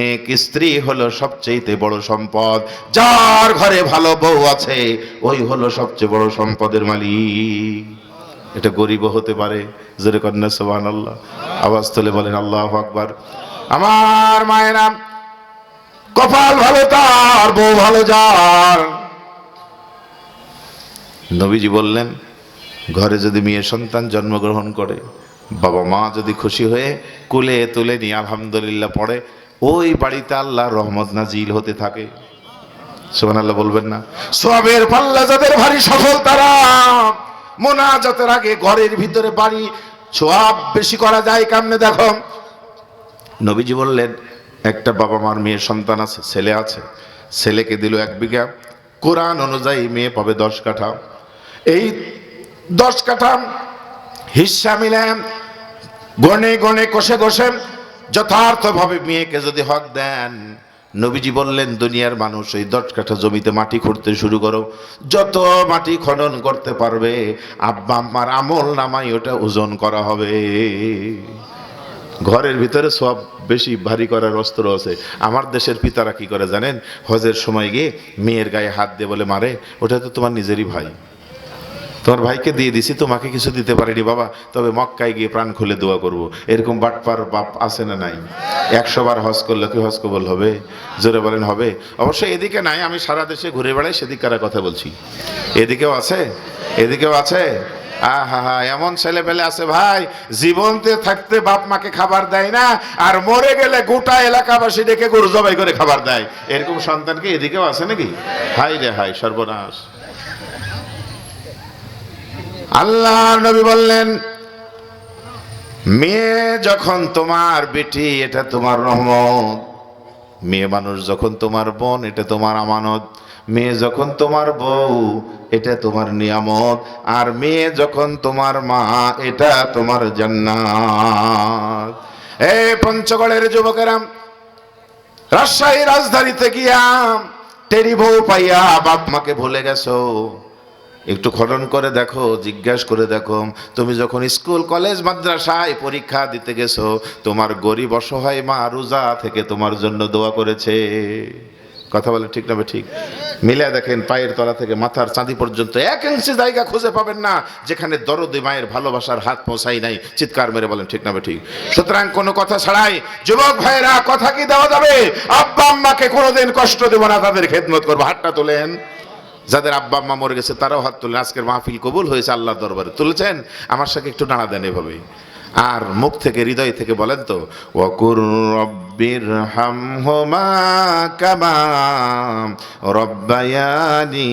নেক স্ত্রী হলো সবচেয়ে বড় সম্পদ। যার ঘরে ভালো বউ আছে, ওই হলো সবচেয়ে বড় সম্পদের মালিক। এটা গরিব হতে পারে, জোরে কন্যা সোহান আল্লাহ আওয়াজ তুলে বলেন, আল্লাহ আকবার। আমার মায়েরা কপাল ভালো, তার বউ ভালো, যার। নবীজি বললেন, ঘরে যদি মেয়ে সন্তান জন্মগ্রহণ করে, বাবা মা যদি খুশি হয়ে কুলে তুলে নিয়ে আলহামদুলিল্লাহ পড়ে ওই বাড়িতে আল্লাহ রহমত নাজিল হতে থাকে। সোহান আল্লাহ বলবেন না। সবের পাল্লা যাদের ভারী সফল, তারা মোনাজাতের আগে ঘরের ভিতরে বাড়ি সোয়াব বেশি করা যায় কেমনে দেখো? নবীজি বললেন, একটা বাবা মার মেয়ের সন্তান আছে, ছেলে আছে। ছেলেকে দিল এক বিঘা। কোরআন অনুযায়ী মেয়ে পাবে দশ কাঠা। এই দশ কাঠা হিস্সা মিলে গনে গনে কষে কষে যথার্থভাবে মেয়েকে যদি হক দেন, নবীজি বললেন, দুনিয়ার মানুষ এই দশ কাঠা জমিতে মাটি খুঁড়তে শুরু করো। যত মাটি খনন করতে পারবে, আব্বা আম্মার আমল নামাই ওটা ওজন করা হবে। ঘরের ভিতরে সব বেশি ভারী করার অস্ত্র আছে। আমার দেশের পিতারা কি করে জানেন? হজের সময় গিয়ে মেয়ের গায়ে হাত দিয়ে বলে, মারে, ওটা তো তোমার নিজেরই ভাই। তোমার ভাইকে দিয়ে দিছি, তোমাকে কিছু দিতে পারিনি, বাবা। তবে মক্কায় গিয়ে প্রাণ খুলে দোয়া করব। এরকম বাটপার বাপ আছে না নাই? একশো বার হজ করলে কি হজ কবল হবে? জোরে বলেন, হবে। অবশ্যই এদিকে নাই, আমি সারা দেশে ঘুরে বেড়াই সেদিককার কথা বলছি? এদিকেও আছে? এদিকেও আছে? আহা হা এমন ছেলে পেলে আছে ভাই, জীবনতে থাকতে বাপ মাকে খাবার দেয় না, আর মরে গেলে গোটা এলাকাবাসী ডেকে গরু জবাই করে খাবার দেয়। এরকম সন্তানকে এদিকেও আছে নাকি? হাই রে হাই সর্বনাশ। আল্লাহ নবী বললেন, মেয়ে যখন তোমার বেটি, এটা তোমার রহমত। মেয়ে মানুষ যখন তোমার বোন, এটা তোমার আমানত। মেয়ে যখন তোমার বউ, এটা তোমার নিয়ামত। আর মেয়ে যখন তোমার মা, এটা তোমার জান্নাত। এ পঞ্চগড়ের যুবকেরা রাজশাহী রাজধানীতে গিয়া টেরি বউ পাইয়া বাপ মাকে ভুলে গেছো? একটু খনন করে দেখো, জিজ্ঞাসা করে দেখো, তুমি যখন স্কুল, কলেজ, মাদ্রাসায় পরীক্ষা দিতে গেছো, তোমার গরিব অসহায় মা রোজা থেকে তোমার জন্য দোয়া করেছে। কথা বলে ঠিক না ঠিক? মিলে দেখেন পায়ের তলা থেকে মাথার চাঁদি পর্যন্ত এক ইঞ্চি জায়গা খুঁজে পাবেন না, যেখানে দরদি মায়ের ভালোবাসার হাত পৌঁছাই নাই। চিৎকার মেরে বলেন ঠিক না ঠিক? সুতরাং কোনো কথা ছাড়াই যুবক ভাইরা কথা কি দেওয়া যাবে? আব্বা, আম্মাকে কোনোদিন কষ্ট দেব না, তাদের খেদমত করব। হাতটা তোলেন। যাদের আব্বা আম্মা মরে গেছে, তারাও হাত তুলেন আজকের মাহফিল কবুল হয়েছে আল্লাহ দরবারে। তুলেছেন? আমার সাথে একটু নাড়া দেন এভাবে আর মুখ থেকে, হৃদয় থেকে বলেন তো, ওয়াকুর রব্বির হামহুমা কামা রব্বায়ানি